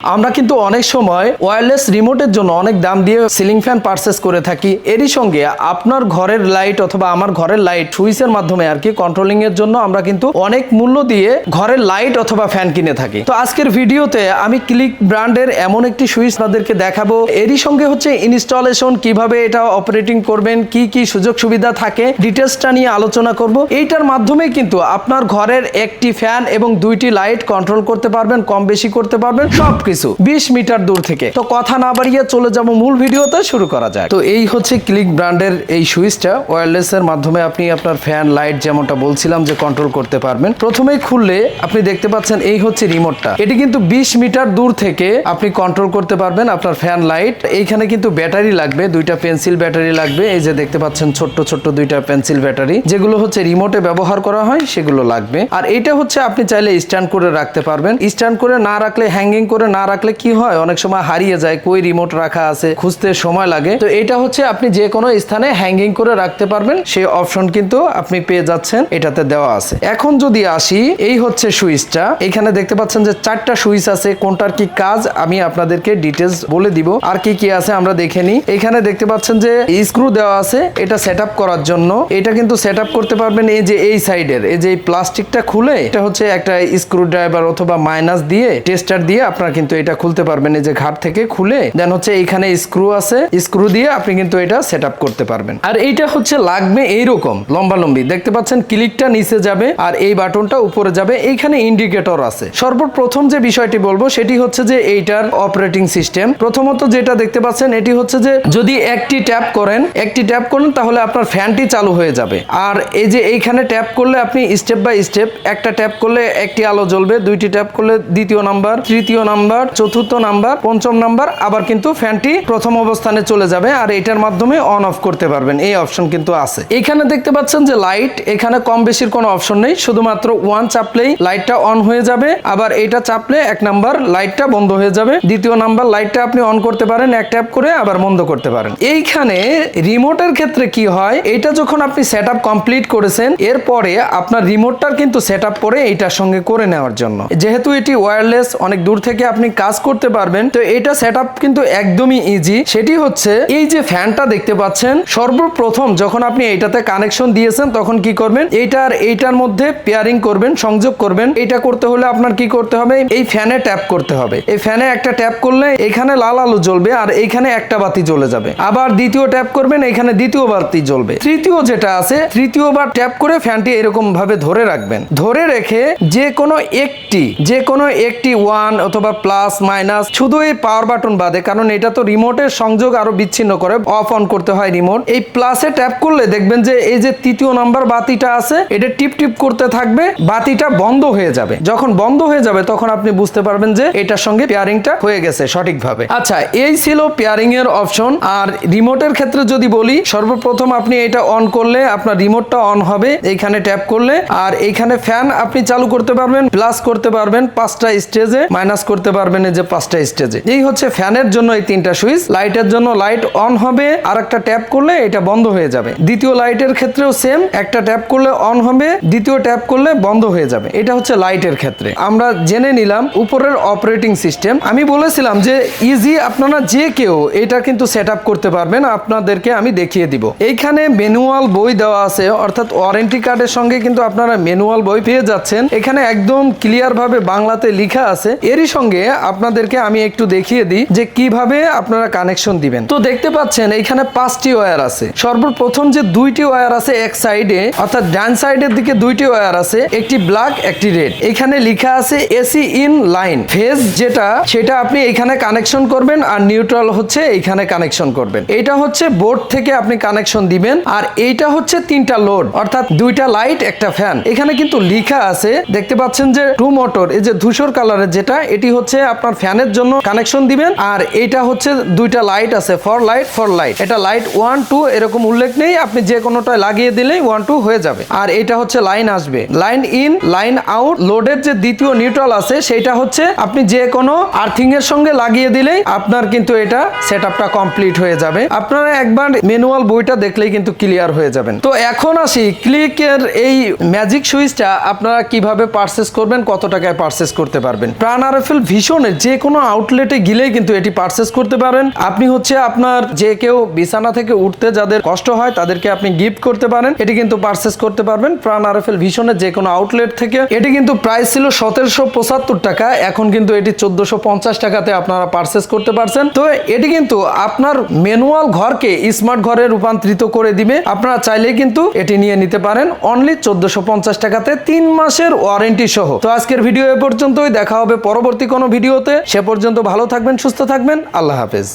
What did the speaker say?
আমরা কিন্তু অনেক সময় ওয়্যারলেস রিমোটের জন্য অনেক দাম দিয়ে সিলিং ফ্যান পারচেস করে থাকি। এরই সঙ্গে আপনার ঘরের লাইট অথবা আমার ঘরের লাইট সুইচের মাধ্যমে আর কি কন্ট্রোলিং এর জন্য আমরা কিন্তু অনেক মূল্য দিয়ে ঘরের লাইট অথবা ফ্যান কিনে থাকি। তো আজকের ভিডিওতে আমি ক্লিক ব্র্যান্ডের এমন একটি সুইচ তাদেরকে দেখাবো। এরই সঙ্গে হচ্ছে ইনস্টলেশন কীভাবে এটা অপারেটিং করবেন, কি কি সুযোগ সুবিধা থাকে ডিটেলসটা নিয়ে আলোচনা করব। এইটার মাধ্যমে কিন্তু আপনার ঘরের একটি ফ্যান এবং দুইটি লাইট কন্ট্রোল করতে পারবেন, কম বেশি করতে পারবেন সবকিছু বিশ মিটার দূর থেকে। তো কথা না বাড়িয়ে চলে যাব মূল ভিডিওতে, শুরু করা যায় তো এই হচ্ছে ক্লিক ব্র্যান্ডের এই সুইচটা। ওয়্যারলেস এর মাধ্যমে আপনি আপনার ফ্যান লাইট যেমনটা বলছিলাম যে কন্ট্রোল করতে পারবেন। প্রথমেই খুললে আপনি দেখতে পাচ্ছেন এই হচ্ছে রিমোটটা এটি কিন্তু বিশ মিটার দূর থেকে আপনি কন্ট্রোল করতে পারবেন আপনার ফ্যান লাইট এইখানে কিন্তু ব্যাটারি লাগবে, দুইটা পেন্সিল ব্যাটারি লাগবে। এই যে দেখতে পাচ্ছেন ছোট্ট ছোট্ট দুইটা পেন্সিল ব্যাটারি। যেগুলো হচ্ছে রিমোটে ব্যবহার করা হয়, সেগুলো লাগবে। আর এটা হচ্ছে আপনি চাইলে স্ট্যান্ড করে রাখতে পারবেন। স্ট্যান্ড করে না রাখলে হ্যাঙ্গিং করে না রাখলে কি হয়? অনেক সময় হারিয়ে যায়, কই রিমোট রাখা আছে, খুঁজতে সময় লাগে। তো এটা হচ্ছে আপনি যে কোনো স্থানে হ্যাঙ্গিং করে রাখতে পারবেন, সেই অপশন কিন্তু আপনি পেয়ে যাচ্ছেন, এটাতে দেওয়া আছে। এখন যদি আসি, এই হচ্ছে সুইচটা। এখানে দেখতে পাচ্ছেন যে চারটা সুইচ আছে, কোনটার কি কাজ, আমি আপনাদেরকে ডিটেলস বলে দিব। আর কি কি আছে আমরা দেখে নিই। এখানে দেখতে পাচ্ছেন যে স্ক্রু দেওয়া আছে, এটা সেট করার জন্য। এটা কিন্তু সেট করতে পারবেন এই যে এই সাইডের, এই যে প্লাস্টিকটা খুলে, এটা হচ্ছে একটা স্ক্রু ড্রাইভার অথবা মাইনাস দিয়ে টেস্টার দিয়ে আপনারা কিন্তু এটা খুলতে পারবেন এই যে ঘাট থেকে খুলে, দেন হচ্ছে এইখানে স্ক্রু আছে স্ক্রু দিয়ে আপনি কিন্তু এটা সেট করতে পারবেন। আর এইটা হচ্ছে লাগবে এইরকম, লম্বা লম্বি, দেখতে পাচ্ছেন ক্লিকটা নিচে যাবে আর এই বাটনটা উপরে যাবে, এইখানে ইন্ডিকেটর আছে। সর্বপ্রথম যে বিষয়টি বলব সেটি হচ্ছে যে এইটার অপারেটিং সিস্টেম প্রথমত যেটা দেখতে পাচ্ছেন এটি হচ্ছে যে যদি একটি ট্যাপ করেন, একটি ট্যাপ করেন তাহলে আপনার ফ্যানটি চালু হয়ে যাবে। আর এই যে এইখানে ট্যাপ করলে আপনি স্টেপ বাই স্টেপ একটা ট্যাপ করলে একটি আলো জ্বলবে, দুইটি ট্যাপ করলে দ্বিতীয় নাম্বার তৃতীয় নাম্বার চতুর্থ নাম্বার, পঞ্চম নাম্বার, আবার কিন্তু ফ্যানটি প্রথম অবস্থানে চলে যাবে আর এটার মাধ্যমে অন অফ করতে পারবেন। এই অপশন কিন্তু আছে। এখানে দেখতে পাচ্ছেন যে লাইট এখানে কম বেশির কোনো অপশন নেই। শুধুমাত্র ওয়ান চাপলেই লাইটটা অন হয়ে যাবে। আবার এটা চাপলে এক নাম্বার লাইটটা বন্ধ হয়ে যাবে। দ্বিতীয় নাম্বার লাইটটা আপনি অন করতে পারেন, এক ট্যাপ করে আবার বন্ধ করতে পারেন। এইখানে রিমোটের ক্ষেত্রে কি হয়? এটা যখন আপনি সেট কমপ্লিট করেছেন, এরপরে আপনার রিমোটটার কিন্তু সেট করে এইটার সঙ্গে করে নেওয়ার জন্য। যেহেতু এটি ওয়্যারলেস অনেক দূর থেকে আপনি কাজ করতে পারবেন, তো এটা সেট কিন্তু একদমই ইজি সেটি হচ্ছে, এই যে ফ্যানটা দেখতে পাচ্ছেন, সর্বপ্রথম যখন আপনি এইটাতে কানেকশন দিয়েছেন, তখন কি করবেন? এইটার এইটার মধ্যে পেয়ারিং করবেন, সংযোগ করবেন। এটা করতে হলে আপনার কি করতে হবে? এই ফ্যানে ট্যাপ করতে হবে। এই ফ্যানে একটা ট্যাপ করলে এখানে লাল আলো জ্বলবে আর এইখানে একটা বাতি জ্বলে যাবে। আবার দ্বিতীয় ট্যাপ করবেন, এখানে দ্বিতীয় বাতি জ্বলবে। তৃতীয় যেটা আছে, তৃতীয়বার ট্যাপ করে ফ্যানটি এরকম ভাবে ধরে রাখবেন। ধরে রেখে যে কোনো একটি যে কোনো একটি ওয়ান অথবা প্লাস মাইনাস, শুধু এই পাওয়ার বাটন বাদে, কারণ এটা তো রিমোটের সংযোগ আরও বিচ্ছিন্ন করে অফ অন করতে হয় রিমোট এই প্লাসে ট্যাপ করলে দেখবেন যে এই যে তৃতীয় নাম্বার বাতিটা আছে, এটা টিপ টিপ করতে থাকবে, বাতিটা বন্ধ হয়ে যাবে। যখন বন্ধ হয়ে যাবে, তখন আপনি বুঝতে পারবেন যে এটার সঙ্গে পেয়ারিংটা হয়ে গেছে সঠিকভাবে। আচ্ছা এই ছিল পেয়ারিং এর অপশন আর রিমোটের ক্ষেত্রে যদি বলি, সর্বপ্রথম আপনি এটা অন করলে আপনার রিমোটটা অন হবে, এইখানে ট্যাপ করলে। আর এইখানে ফ্যান আপনি চালু করতে পারবেন প্লাস করতে পারবেন, পাঁচটা স্টেজে মাইনাস করতে পারবেন। এই যে পাঁচটা স্টেজে এই হচ্ছে ফ্যানের জন্য এই তিনটা সুইচ। লাইটের জন্য লাইট অন হবে আর একটা ট্যাপ করলে এটা বন্ধ হয়ে যাবে। দ্বিতীয় লাইটের ক্ষেত্রেও সেম একটা ট্যাপ করলে অন হবে, দ্বিতীয় ট্যাপ করলে বন্ধ হয়ে যাবে। এটা হচ্ছে লাইটের ক্ষেত্রে। আমরা জেনে নিলাম উপরের অপারেটিং সিস্টেম আমি বলেছিলাম যে ইজি আপনারা যে কেউ এটা কিন্তু সেট করতে পারবেন, আপনাদেরকে আমি দেখিয়ে দিব। এইখানে ম্যানুয়াল বই দেওয়া আছে, অর্থাৎ ওয়ারেন্টি কার্ডের সঙ্গে কিন্তু আপনারা ম্যানুয়াল বই পেয়ে যাচ্ছেন। এখানে একদম ক্লিয়ার ভাবে বাংলাতে লেখা আছে। এরই সঙ্গে আপনাদেরকে আমি একটু দেখিয়ে দিই যে কীভাবে আপনারা কানেকশন দিবেন। তো দেখতে পাচ্ছেন এখানে পাঁচটি ওয়্যার আছে। সর্বপ্রথম যে দুইটি ওয়্যার আছে এক সাইডে অর্থাৎ ডান সাইডের দিকে দুইটি ওয়্যার আছে, একটি ব্ল্যাক একটি রেড এখানে লেখা আছে এসি ইন লাইন ফেজ যেটা, সেটা আপনি এখানে কানেকশন করবেন আর নিউট্রাল হচ্ছে এইখানে কানেকশন করবেন। এটা হচ্ছে বোর্ড থেকে আপনি কানেকশন দিবেন আর এইটা হচ্ছে তিনটা লোড অর্থাৎ দুইটা লাইট একটা ফ্যান এখানে কিন্তু লেখা আছে, দেখতে পাচ্ছেন যে টু মোটর এই যে ধূসর কালারের যেটা, এটি হচ্ছে আপনার ফ্যানের জন্য কানেকশন দিবেন, আর এটা হচ্ছে দুইটা লাইট আছে ফর লাইট ফর লাইট এটা লাইট ওয়ান টু এরকম উল্লেখ নেই, আপনি যে কোনোটা লাগিয়ে দিলেই ওয়ান টু হয়ে যাবে। আর এটা হচ্ছে লাইন আসবে। লাইন ইন লাইন আউট লোডের যে দ্বিতীয় নিউট্রাল আছে, সেটা হচ্ছে আপনি যে কোনো আর্থিং এর সঙ্গে লাগিয়ে দিলেই আপনার কিন্তু এটা সেট কমপ্লিট হয়ে যাবে। আপনারা একবার ম্যানুয়াল বইটা দেখলেই কিন্তু ক্লিয়ার হয়ে যাবেন। তো এখন আসি ক্লিকের এই ম্যাজিক সুইচটা আপনারা কীভাবে পারচেস করবেন, কত টাকায় পারচেস করতে পারবেন? প্রাণ আরএফএল ভীষণ ভীষণের যে কোনো আউটলেটে গেলেই কিন্তু এটি পারচেস করতে পারেন। আপনি হচ্ছে আপনার যে কেউ বিছানা থেকে উঠতে যাদের কষ্ট হয়, তাদেরকে আপনি গিফট করতে পারেন। এটি কিন্তু পারচেস করতে পারবেন। প্রাণ আরএফএল ভীষণের যে কোনো আউটলেট থেকে। এটি কিন্তু প্রাইস ছিল সতেরোশো পঁচাত্তর টাকা। এখন কিন্তু এটি চোদ্দশো পঞ্চাশ টাকাতে আপনারা পারচেস করতে পারছেন। তো এটি কিন্তু আপনার ম্যানুয়াল ঘরকে স্মার্ট ঘরে রূপান্তরিত করে দিবে। আপনারা চাইলেই কিন্তু এটি নিয়ে নিতে পারেন। অনলি চোদ্দশো পঞ্চাশ টাকাতে তিন মাসের ওয়ারেন্টি সহ। তো আজকের ভিডিও এ পর্যন্তই। দেখা হবে পরবর্তী কোনো ভিডিওতে সে পর্যন্ত ভালো থাকবেন সুস্থ থাকবেন। আল্লাহ হাফেজ।